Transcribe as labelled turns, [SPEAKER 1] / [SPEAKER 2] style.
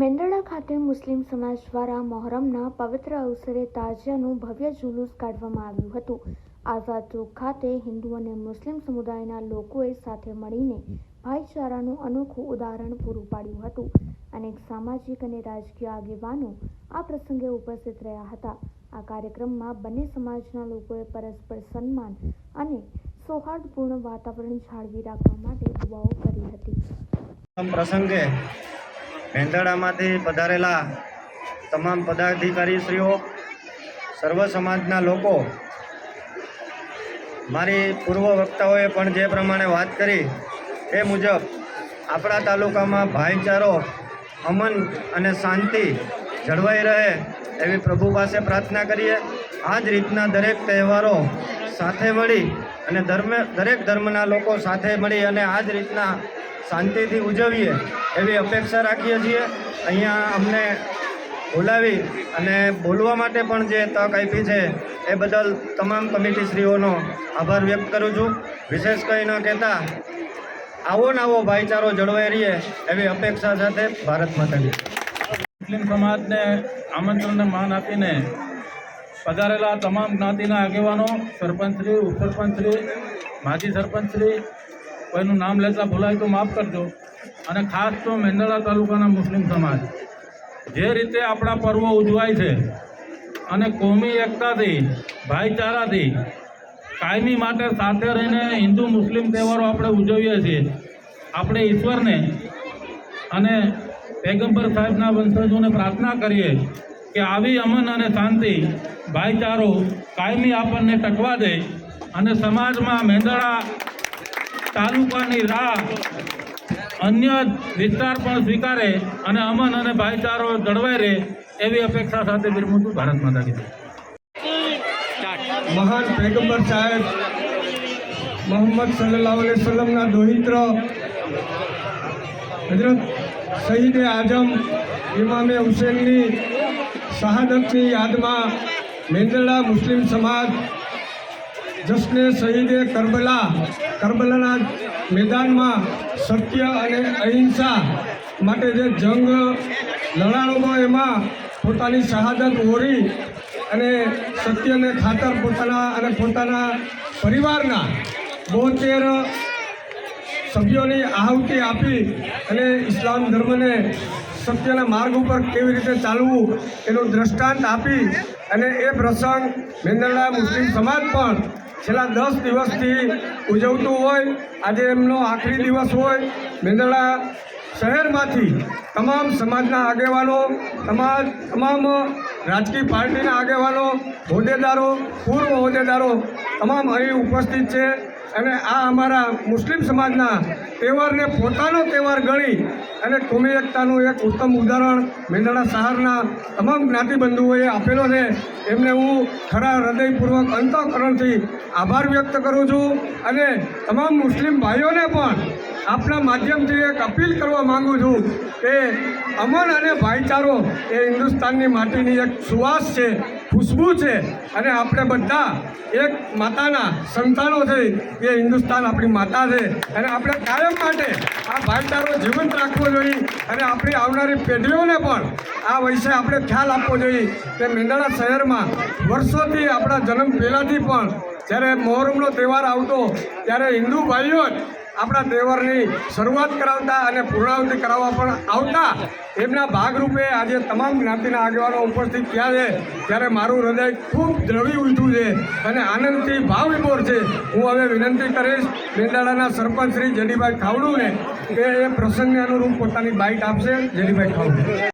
[SPEAKER 1] મેંદરડા ખાતે મુસ્લિમ સમાજ દ્વારા મોહરમના પવિત્ર અવસરે તાજિયાનું ભવ્ય જુલુસ કાઢવામાં આવ્યું હતું. આઝાદ ચોક ખાતે હિન્દુ અને મુસ્લિમ સમુદાયના લોકોએ સાથે મળીને ભાઈચારાનું અનોખું ઉદાહરણ પૂરું પાડ્યું હતું. અનેક સામાજિક અને રાજકીય આગેવાનો આ પ્રસંગે ઉપસ્થિત રહ્યા હતા. આ કાર્યક્રમમાં બંને સમાજના લોકોએ પરસ્પર સન્માન અને સૌહાર્દપૂર્ણ વાતાવરણ જાળવી રાખવા માટે દુઆઓ કરી હતી.
[SPEAKER 2] પ્રસંગે મેંદરડામાંથી પધારેલા તમામ પદાધિકારીશ્રીઓ, સર્વ સમાજના લોકો, મારી પૂર્વ વક્તાઓએ પણ જે પ્રમાણે વાત કરી એ મુજબ આપણા તાલુકામાં ભાઈચારો, અમન અને શાંતિ જળવાઈ રહે એવી પ્રભુ પાસે પ્રાર્થના કરીએ. આ જ રીતના દરેક તહેવારો સાથે મળી અને ધર્મ, દરેક ધર્મના લોકો સાથે મળી અને આ જ રીતના શાંતિથી ઉજવીએ એવી અપેક્ષા રાખીએ છીએ. અહીંયા અમને બોલાવી અને બોલવા માટે પણ જે તક આપી છે એ બદલ તમામ કમિટીશ્રીઓનો આભાર વ્યક્ત કરું છું. વિશેષ કંઈ ન કહેતા, આવો ને આવો ભાઈચારો જળવાઈ રહીએ એવી અપેક્ષા સાથે ભારત માતાજી
[SPEAKER 3] મુસ્લિમ સમાજને આમંત્રણને માન આપીને પધારેલા તમામ જ્ઞાતિના આગેવાનો, સરપંચશ્રી, ઉપસરપંચશ્રી, માજી સરપંચશ્રી કોઈનું નામ લેતા ભૂલાય તો માફ કરજો. અને ખાસ તો મેંદળા તાલુકાના મુસ્લિમ સમાજ. જે રીતે આપણા પર્વો ઉજવાય છે અને કોમી એકતાથી, ભાઈચારાથી, કાયમી માટે સાથે રહીને હિન્દુ મુસ્લિમ તહેવારો આપણે ઉજવીએ છીએ. આપણે ઈશ્વરને અને પેગમ્બર સાહેબના વંશજોને પ્રાર્થના કરીએ કે આવી અમન અને શાંતિ ભાઈચારો કાયમી આપણને ટકવા દે અને સમાજમાં મેંદડા તાલુકાની રાહ અન્ય વિસ્તાર પણ સ્વીકારે અને અમન અને ભાઈચારો જળવાઈ રહે એવી અપેક્ષા સાથે બિરમું છું ભારત માતા કીધું
[SPEAKER 4] મહાન પેગમ્બર સાહેબ, મોહમ્મદ સલ્લાહ અલૈહિ સલમના દોહિત્ર, હજરત શહીદ આઝમ ઇમામે હુસેનની શહાદતની યાદમાં મેંદરડા મુસ્લિમ સમાજ જશ્ને શહીદે કરબલા, કરબલાના મેદાનમાં સત્ય અને અહિંસા માટે જે જંગ લડાણો એમાં પોતાની શહાદત ઓરી અને સત્યને ખાતર પોતાના અને પોતાના પરિવારના બોતેર સભ્યોની આહુતિ આપી અને ઇસ્લામ ધર્મને સત્યના માર્ગ ઉપર કેવી રીતે ચાલવું એનું દ્રષ્ટાંત આપી અને એ પ્રસંગ મેંદરડા મુસ્લિમ સમાજ પણ છેલ્લા દસ દિવસથી ઉજવતું હોય, આજે એમનો આખરી દિવસ હોય મેંદરડા શહેરમાંથી તમામ સમાજના આગેવાનો, તમામ તમામ રાજકીય પાર્ટીના આગેવાનો, હોદ્દેદારો, પૂર્વ હોદ્દેદારો, તમામ અહીં ઉપસ્થિત છે. અને આ અમારા મુસ્લિમ સમાજના તહેવારને પોતાનો તહેવાર ગણી અને કોમી એકતાનું એક ઉત્તમ ઉદાહરણ મેંદાણા શહેરના તમામ જ્ઞાતિબંધુઓએ આપેલો છે. એમને હું ખરા હૃદયપૂર્વક અંતઃકરણથી આભાર વ્યક્ત કરું છું અને તમામ મુસ્લિમ ભાઈઓને પણ આપના માધ્યમથી એક અપીલ કરવા માગું છું કે અમન અને ભાઈચારો એ હિન્દુસ્તાનની માટીની એક સુવાસ છે. ખુશ્બુ છે અને આપણે બધા એક માતાના સંતાનો છે. એ હિન્દુસ્તાન આપણી માતા છે. અને આપણે કાયમ માટે આ ભાગદારો જીવંત રાખવો જોઈએ અને આપણી આવનારી પેઢીઓને પણ આ વિશે આપણે ખ્યાલ આપવો જોઈએ કે મેંદરડા શહેરમાં વર્ષોથી આપણા જન્મ પહેલાંથી પણ જ્યારે મોહરમનો તહેવાર આવતો, ત્યારે હિન્દુ ભાઈઓ જ આપણા તહેવારની શરૂઆત કરાવતા અને પૂર્ણાવતિ કરાવવા પણ આવતા એમના ભાગરૂપે આજે તમામ જ્ઞાતિના આગેવાનો ઉપસ્થિત થયા છે. ત્યારે મારું હૃદય ખૂબ દ્રવી ઉઠ્યું છે અને આનંદથી ભાવ વિભોર છે. હું હવે વિનંતી કરીશ મેંદાડાના સરપંચ શ્રી જેડીભાઈ ખાવડુને કે એ પ્રસંગને અનુરૂપ પોતાની બાઇટ આપશે. જેડીભાઈ ખાવડુ.